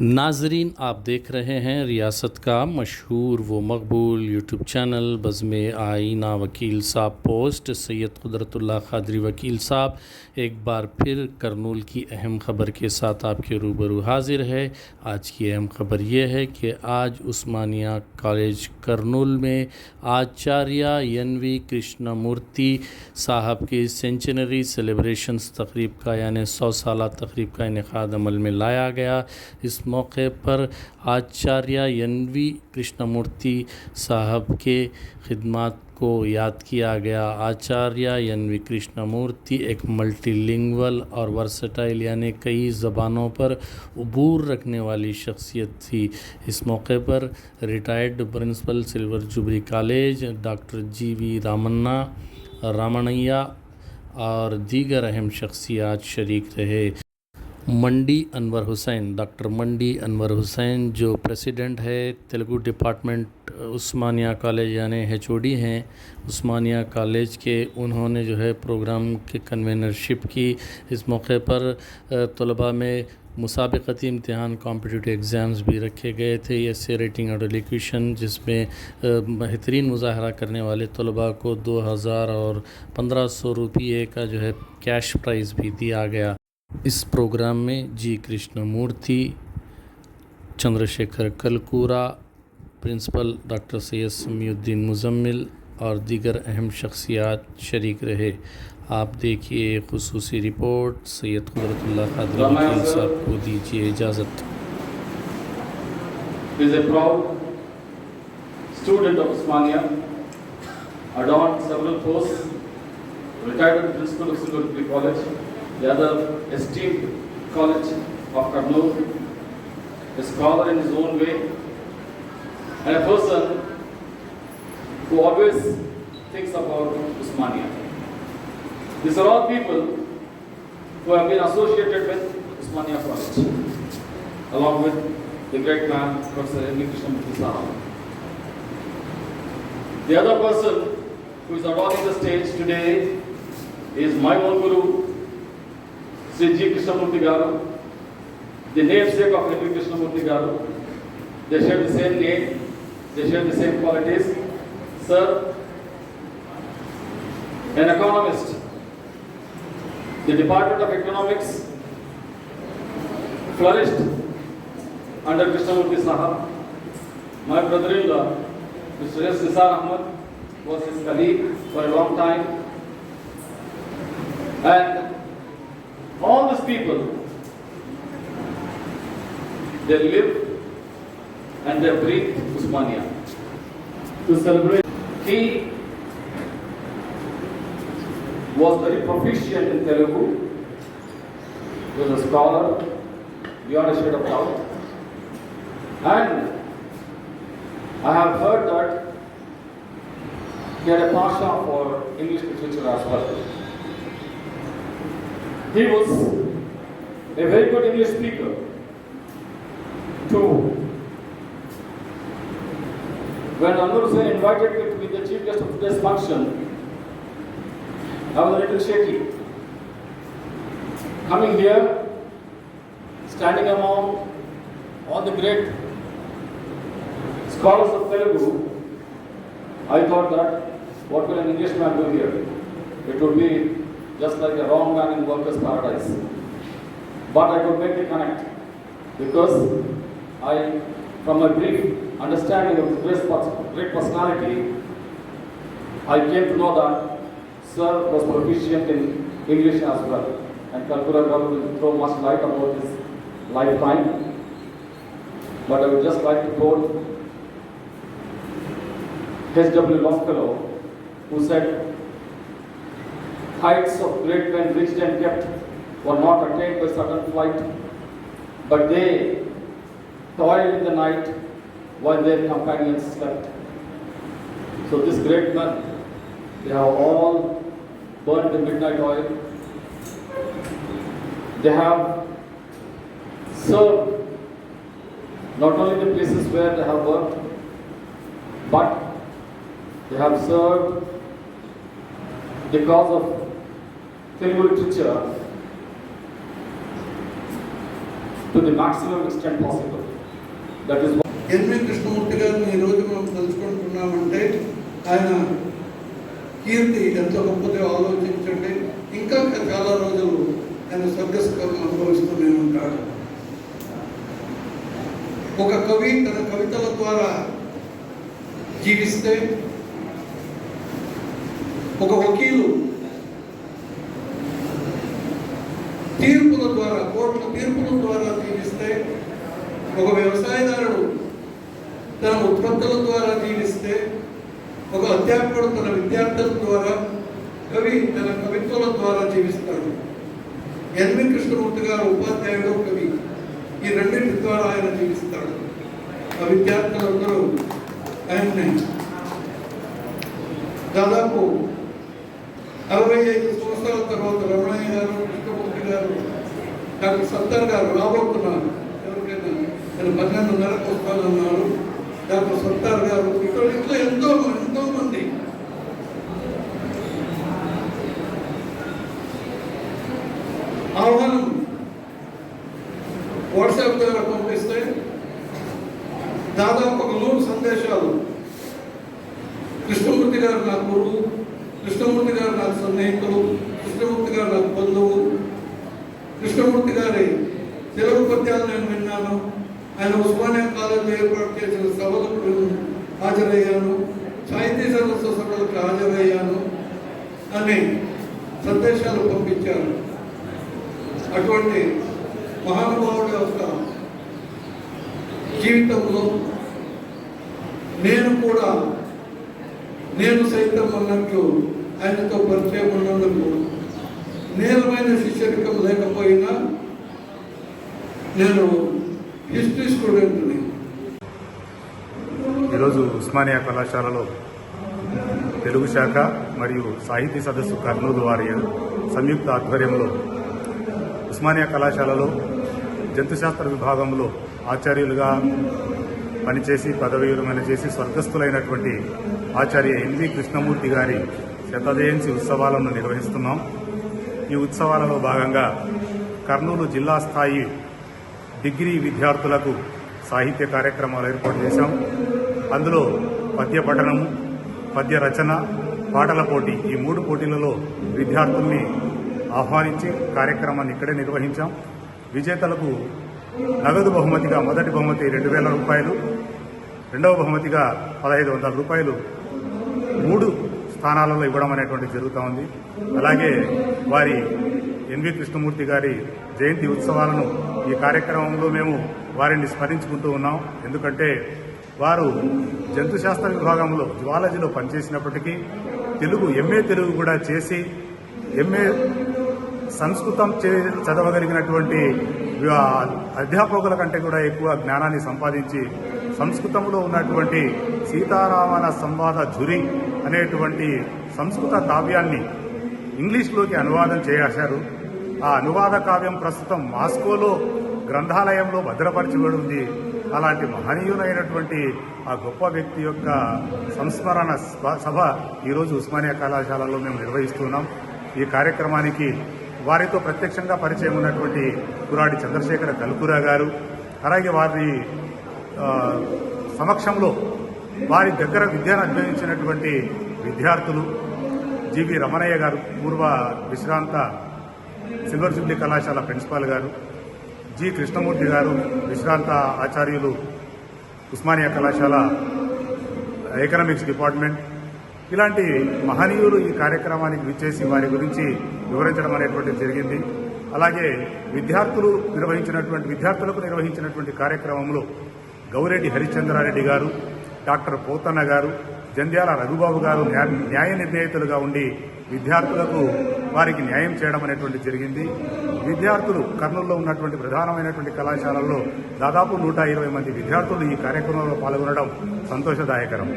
ناظرین، آپ دیکھ رہے ہیں ریاست کا مشہور و مقبول یوٹیوب چینل بزم آئینہ وکیل صاحب پوسٹ۔ سید قدرت اللہ قادری وکیل صاحب، ایک بار پھر کرنول کی اہم خبر کے ساتھ آپ کے روبرو حاضر ہے۔ آج کی اہم خبر یہ ہے کہ آج عثمانیہ کالج کرنول میں آچاریہ ینوی کرشنا مورتی صاحب کی سینچنری سیلیبریشنز تقریب کا یعنی سو سالہ تقریب کا انعقاد عمل میں لایا گیا۔ اس موقع پر آچاریہ این وی کرشنامورتی صاحب کے خدمات کو یاد کیا گیا۔ آچاریہ این وی کرشنامورتی ایک ملٹی لنگول اور ورسٹائل یعنی کئی زبانوں پر عبور رکھنے والی شخصیت تھی۔ اس موقع پر ریٹائرڈ پرنسپل سلور جبری کالج، ڈاکٹر جی وی رامنا، رامنیا اور دیگر اہم شخصیات شریک رہے۔ منڈی انور حسین، ڈاکٹر منڈی انور حسین جو پریسیڈنٹ ہے تیلگو ڈپارٹمنٹ عثمانیہ کالج یعنی ایچ او ڈی ہیں۔ عثمانیہ کالج کے انہوں نے جو ہے پروگرام کی کنوینرشپ کی۔ اس موقع پر طلباء میں مسابقتی امتحان کمپٹیٹیو ایگزامز بھی رکھے گئے تھے۔ ایسے ریٹنگ اور ایلیکویشن جس میں بہترین مظاہرہ کرنے والے طلباء کو دو ہزار اور پندرہ سو روپیے کا جو ہے کیش پرائز بھی دیا گیا۔ اس پروگرام میں جی کرشن مورتی چندر شیکھر کلکورا پرنسپل ڈاکٹر سید سمیع الدین مزمل اور دیگر اہم شخصیات شریک رہے۔ آپ دیکھیے خصوصی رپورٹ سید قدرت اللہ قادری وکیل صاحب کو دیجیے اجازت۔ Is a proud student of Usmania, adorned several posts, retired principal of Silverbury College, the other esteemed college of Karnool, a scholar in his own way, and a person who always thinks about Usmania. These are all people who have been associated with Usmania College, along with the great man, Professor M. Krishnamurti. The other person who is adorning the stage today is my own Guru, Sri G. Krishnamurti Garu, the namesake of M. Krishnamurti Garu. They share the same name, they share the same qualities. Sir, an economist, the Department of Economics flourished under Krishnamurti Sahab. My brother-in-law, Mr. S. Nisar Ahmad, was his colleague for a long time. And all these people, they live and they breathe Usmania. To celebrate, he was very proficient in Telugu. He was a scholar beyond a shade of doubt. And I have heard that he had a passion for English literature as well. He was a very good English speaker. Too. When Anur Hussain invited me to be the chief guest of today's function, I was a little shaky. Coming here, standing among all the great scholars of Telugu, I thought that what will an Englishman do here? It would be just like a wrong man in workers' paradise. But I could make the connect because I, from my brief understanding of this great personality, I came to know that Sir was proficient in English as well. And Kalpura will throw much light about his lifetime. But I would just like to quote H.W. Longfellow, who said, Heights of great men reached and kept were not attained by sudden flight, but they toiled in the night while their companions slept. So this great men, they have all burned the midnight oil. They have served not only the places where they have worked, but they have served the cause of Telugu literature to the maximum extent possible that is N V Krishnamurthy గారిని ఈరోజు మనం తలుచుకుంటున్నామంటే ఆయన కీర్తి ఎంత గొప్పదో ఆలోచించండి. ఇంకా చాలా రోజులు ఆయన స్వర్గస్కరణ అనుభవిస్తూనే ఉంటాడు ఒక కవి తన కవితల ద్వారా జీవిస్తే ఒక వకీలు తీర్పుల ద్వారా కోర్టుల తీర్పుల ద్వారా జీవిస్తే ఒక వ్యవసాయదారుడు తన ఉత్పత్తుల ద్వారా జీవిస్తే ఒక అధ్యాపకుడు తన విద్యార్థుల ద్వారా కవి తన కవిత్వాల ద్వారా జీవిస్తాడు. ఎన్వి కృష్ణమూర్తి గారు ఉపాధ్యాయుడు కవి. ఈ రెండింటి ద్వారా ఆయన జీవిస్తాడు. ఆ విద్యార్థులందరూ ఆయన్ని దాదాపు అరవై ఐదు సంవత్సరాల తర్వాత రమణయ్య గారు కృష్ణమూర్తి గారు డాక్టర్ సత్తర్ గారు రాబోతున్నారు. నేను పన్నెండున్నరకు వస్తానన్నారు డాక్టర్ సత్తార్ గారు ఇక్కడ ఇట్లా ఎంతో ఎంతో మంది. ఆహ్వానం వాట్సాప్ ద్వారా పంపిస్తే దాదాపు ఒక నూరు సందేశాలు. కృష్ణమూర్తి గారు నా గురువు కృష్ణమూర్తి గారు నా సన్నిహితులు కృష్ణమూర్తి గారు నాకు బంధువు. కృష్ణమూర్తి గారి తెలుగు పద్యాలు నేను విన్నాను. ఆయన ఉస్మానియా కాలేజీలో ఏర్పాటు చేసిన సభలకు హాజరయ్యాను. సాహితీ సదస్సు సభలకు హాజరయ్యాను. అని సందేశాలు పంపించారు. అటువంటి మహానుభావుడు యొక్క జీవితంలో నేను కూడా నేను సైతం అన్నట్లు ఆయనతో పరిచయం ఉన్నందుకు నేరమైన శిష్యరికం లేకపోయినా నేను ఉస్మానియా కళాశాలలో తెలుగు శాఖ మరియు సాహితీ సదస్సు కర్నూలు వారి సంయుక్త ఆధ్వర్యంలో ఉస్మానియా కళాశాలలో జంతుశాస్త్ర విభాగంలో ఆచార్యులుగా పనిచేసి పదవి విరమణ చేసి స్వర్గస్థులైనటువంటి ఆచార్య ఎన్వి కృష్ణమూర్తి గారి శతజయంతి ఉత్సవాలను నిర్వహిస్తున్నాం. ఈ ఉత్సవాలలో భాగంగా కర్నూలు జిల్లా స్థాయి డిగ్రీ విద్యార్థులకు సాహిత్య కార్యక్రమాలు ఏర్పాటు చేశాం. అందులో పద్య పఠనము పద్య రచన పాటల పోటీ ఈ మూడు పోటీలలో విద్యార్థుల్ని ఆహ్వానించి కార్యక్రమాన్ని ఇక్కడే నిర్వహించాం. విజేతలకు నగదు బహుమతిగా మొదటి బహుమతి రెండు వేల రూపాయలు రెండవ బహుమతిగా పదహైదు వందల రూపాయలు మూడు స్థానాలలో ఇవ్వడం అనేటువంటి జరుగుతూ ఉంది. అలాగే వారి ఎన్వి కృష్ణమూర్తి గారి జయంతి ఉత్సవాలను ఈ కార్యక్రమంలో మేము వారిని స్మరించుకుంటూ ఉన్నాం. ఎందుకంటే వారు జంతుశాస్త్ర విభాగంలో జువాలజీలో పనిచేసినప్పటికీ తెలుగు ఎంఏ తెలుగు కూడా చేసి ఎంఏ సంస్కృతం చే చదవగలిగినటువంటి అధ్యాపకుల కంటే కూడా ఎక్కువ జ్ఞానాన్ని సంపాదించి సంస్కృతంలో ఉన్నటువంటి సీతారామన సంవాద ఝురి అనేటువంటి సంస్కృత కావ్యాన్ని ఇంగ్లీష్లోకి అనువాదం చేశారు. ఆ అనువాద కావ్యం ప్రస్తుతం మాస్కోలో గ్రంథాలయంలో భద్రపరచబడి ఉంది అలాంటి మహనీయులైనటువంటి ఆ గొప్ప వ్యక్తి యొక్క సంస్మరణ సభ ఈరోజు ఉస్మానియా కళాశాలలో మేము నిర్వహిస్తున్నాం. ఈ కార్యక్రమానికి వారితో ప్రత్యక్షంగా పరిచయం ఉన్నటువంటి కురాడి చంద్రశేఖర కల్కురా గారు అలాగే వారి సమక్షంలో వారి దగ్గర విద్యను అభ్యయించినటువంటి విద్యార్థులు జీవి రమణయ్య గారు పూర్వ విశ్రాంత సిల్వర్ జూబ్లీ కళాశాల ప్రిన్సిపాల్ గారు జి. కృష్ణమూర్తి గారు విశ్రాంత ఆచార్యులు ఉస్మానియా కళాశాల ఎకనామిక్స్ డిపార్ట్మెంట్. ఇలాంటి మహనీయులు ఈ కార్యక్రమానికి విచ్చేసి వారి గురించి వివరించడం అనేటువంటిది జరిగింది. అలాగే విద్యార్థులు నిర్వహించినటువంటి విద్యార్థులకు నిర్వహించినటువంటి కార్యక్రమంలో గౌరెడ్డి హరిశ్చంద్రారెడ్డి గారు డాక్టర్ పోతన్న గారు జంధ్యాల రఘుబాబు గారు న్యాయ నిర్ణేతలుగా ఉండి విద్యార్థులకు వారికి న్యాయం చేయడం అనేటువంటి జరిగింది. విద్యార్థులు కర్నూలులో ఉన్నటువంటి ప్రధానమైనటువంటి కళాశాలల్లో దాదాపు నూట ఇరవై మంది విద్యార్థులు ఈ కార్యక్రమంలో పాల్గొనడం సంతోషదాయకరం.